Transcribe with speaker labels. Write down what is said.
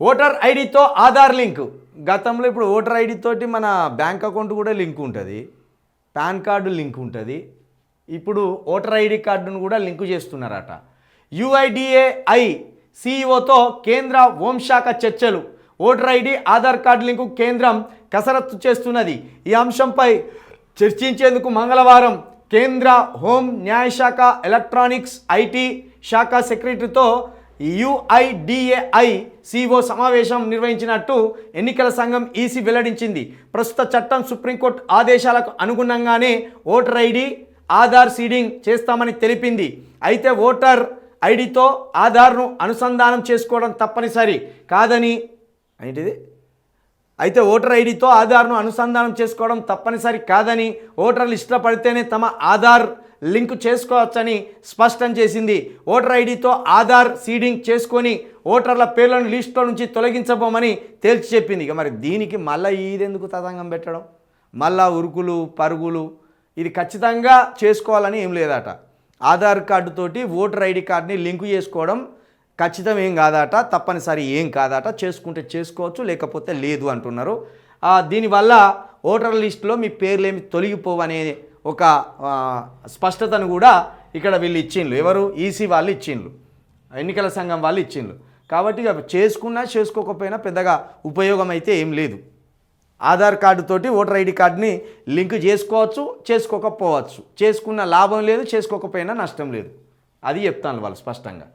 Speaker 1: Voter ఐడితో Aadhaar link. గతంలో ఇప్పుడు ఓటర్ ఐడి తోటి మన బ్యాంక్ అకౌంట్ కూడా లింక్ ఉంటుంది. పాన్ కార్డు లింక్ ఉంటుంది. ఇప్పుడు ఓటర్ ఐడి కార్డును కూడా లింకు చేస్తున్నారట. యుఐడిఏఐ సిఇఓతో కేంద్ర హోంశాఖ చర్చలు. Voter ID Aadhaar card link కేంద్రం కసరత్తు చేస్తున్నది. ఈ అంశంపై చర్చించేందుకు మంగళవారం కేంద్ర హోం న్యాయశాఖ ఎలక్ట్రానిక్స్ ఐటీ శాఖ సెక్రటరీతో యుఐడిఏఐ సిఓ సమావేశం నిర్వహించినట్టు ఎన్నికల సంఘం ఈసీ వెల్లడించింది. ప్రస్తుత చట్టం సుప్రీంకోర్టు ఆదేశాలకు అనుగుణంగానే ఓటర్ ఐడి ఆధార్ సీడింగ్ చేస్తామని తెలిపింది. అయితే ఓటర్ ఐడితో ఆధార్ను అనుసంధానం చేసుకోవడం తప్పనిసరి కాదని ఏంటిది? అయితే ఓటర్ ఐడితో ఆధార్ను అనుసంధానం చేసుకోవడం తప్పనిసరి కాదని ఓటర్లు ఇష్టపడితేనే తమ ఆధార్ లింక్ చేసుకోవచ్చని స్పష్టం చేసింది. ఓటర్ ఐడితో ఆధార్ సీడింగ్ చేసుకొని ఓటర్ల పేర్లను లిస్టులో నుంచి తొలగించబోమని తేల్చి చెప్పింది. ఇక మరి దీనికి మళ్ళీ ఇదెందుకు తతంగం పెట్టడం? మళ్ళా ఉరుకులు పరుగులు? ఇది ఖచ్చితంగా చేసుకోవాలని ఏం లేదట. ఆధార్ కార్డుతోటి ఓటర్ ఐడి కార్డుని లింకు చేసుకోవడం ఖచ్చితం ఏం కాదట తప్పనిసరి ఏం కాదట. చేసుకుంటే చేసుకోవచ్చు లేకపోతే లేదు అంటున్నారు. దీనివల్ల ఓటర్ లిస్టులో మీ పేర్లు ఏమి తొలగిపోవనే ఒక స్పష్టతను కూడా ఇక్కడ వీళ్ళు ఇచ్చిండ్రు ఎవరు? ఈసీ వాళ్ళు ఇచ్చిండ్రు ఎన్నికల సంఘం వాళ్ళు ఇచ్చిండ్రు కాబట్టి చేసుకున్నా చేసుకోకపోయినా పెద్దగా ఉపయోగం అయితే ఏం లేదు. ఆధార్ కార్డుతోటి ఓటర్ ఐడి కార్డుని లింక్ చేసుకోవచ్చు చేసుకోకపోవచ్చు. చేసుకున్న లాభం లేదు చేసుకోకపోయినా నష్టం లేదు. అది చెప్తాను వాళ్ళు స్పష్టంగా.